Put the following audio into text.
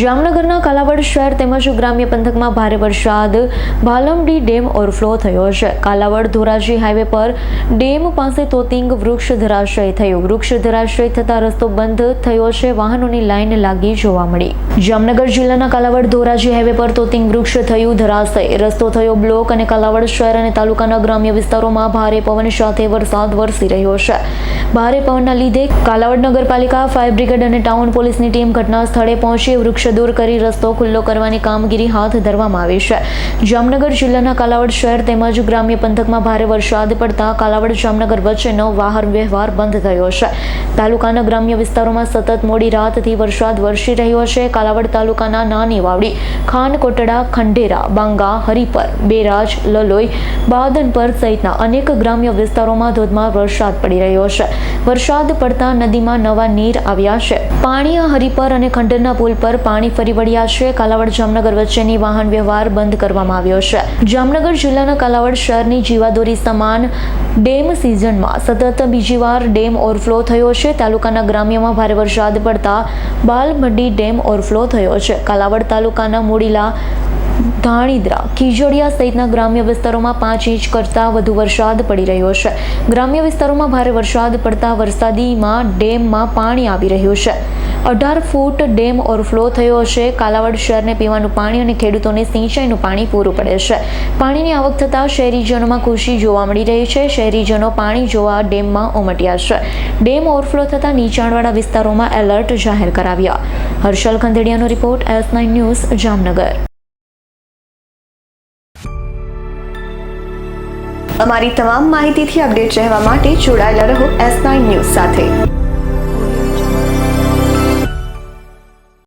જામનગરના કાલાવડ શહેર તેમજ ગ્રામ્ય પંથકમાં ભારે વરસાદ. ભાલમડી ડેમ ઓવરફ્લો થયો છે. કાલાવડ ધોરાજી હાઈવે પર ડેમ પાસે તોતિંગ વૃક્ષ ધરાશય થયું. વૃક્ષ ધરાશય થતા રસ્તો બંધ થયો છે. વાહનોની લાઈન લાગી જોવા મળી. જામનગર જિલ્લાના કાલાવડ ધોરાજી હાઈવે પર તોતિંગ વૃક્ષ થયું ધરાશય. રસ્તો થયો બ્લોક અને કાલાવડ શહેર અને તાલુકાના ગ્રામ્ય વિસ્તારોમાં ભારે પવન સાથે વરસાદ વરસી રહ્યો છે. ભારે પવનના લીધે કાલાવડ નગરપાલિકા, ફાયર બ્રિગેડ અને ટાઉન પોલીસની ટીમ ઘટના સ્થળે પહોંચી વૃક્ષ દૂર કરી રસ્તો ખુલ્લો કરવાની કામગીરી હાથ ધરવામાં આવી છે. જામનગર જિલ્લાના કાલાવડ શહેર તેમજ ગ્રામ્ય પંથકમાં ભારે વરસાદ પડતા કાલાવડ જામનગર વચ્ચેનો વાહન વ્યવહાર બંધ થયો છે. તાલુકાના ગ્રામ્ય વિસ્તારોમાં સતત મોડી રાતથી વરસાદ વરસી રહ્યો છે. કાલાવડ તાલુકાના નાની વાવડી ખાન કોટડા ખંડેરા, બાંગા, હરિપર, બેરાજ, લલોઈ બાદનપર સહિતના અનેક ગ્રામ્ય વિસ્તારોમાં ધોધમાર વરસાદ પડી રહ્યો છે. વરસાદ પડતા નદીમાં નવા નીર આવ્યા છે. પાણી હરિપર અને ખંડેરના પુલ પર પાણી ફરી વળ્યા છે. કાલાવડ જામનગર વચ્ચેની વાહન વ્યવહાર બંધ કરવામાં આવ્યો છે. જામનગર જિલ્લાના કાલાવડ શહેરની જીવાદોરી સમાન ડેમ સિઝનમાં સતત બીજી વાર ડેમ ઓવરફ્લો થયો છે. તાલુકાના ગ્રામ્યમાં ભારે વરસાદ પડતા બાલમડી ડેમ ઓવરફ્લો થયો છે. કાલાવડ તાલુકાના મૂડીલા, ધાણીદ્રા, ખીજોડિયા સહિતના ગ્રામ્ય વિસ્તારોમાં પાંચ ઇંચ કરતાં વધુ વરસાદ પડી રહ્યો છે. ગ્રામ્ય વિસ્તારોમાં ભારે વરસાદ પડતા વરસાદીમાં ડેમમાં પાણી આવી રહ્યું છે. અઢાર ફૂટ ડેમ ઓવરફ્લો થયો છે કાલાવડ શહેરને પીવાનું પાણી અને ખેડૂતોને સિંચાઈનું પાણી પૂરું પડે છે. પાણીની આવક થતાં શહેરીજનોમાં ખુશી જોવા મળી રહી છે. શહેરીજનો પાણી જોવા ડેમમાં ઉમટ્યા છે. ડેમ ઓવરફ્લો થતાં નીચાણવાળા વિસ્તારોમાં એલર્ટ જાહેર કરાવ્યા. Harshal ખંદેડિયાનો report S nine news, Jamnagar. અમારી તમામ માહિતીથી અપડેટ રહેવા માટે જોડાયેલા રહો એસ નાઇન ન્યૂઝ સાથે.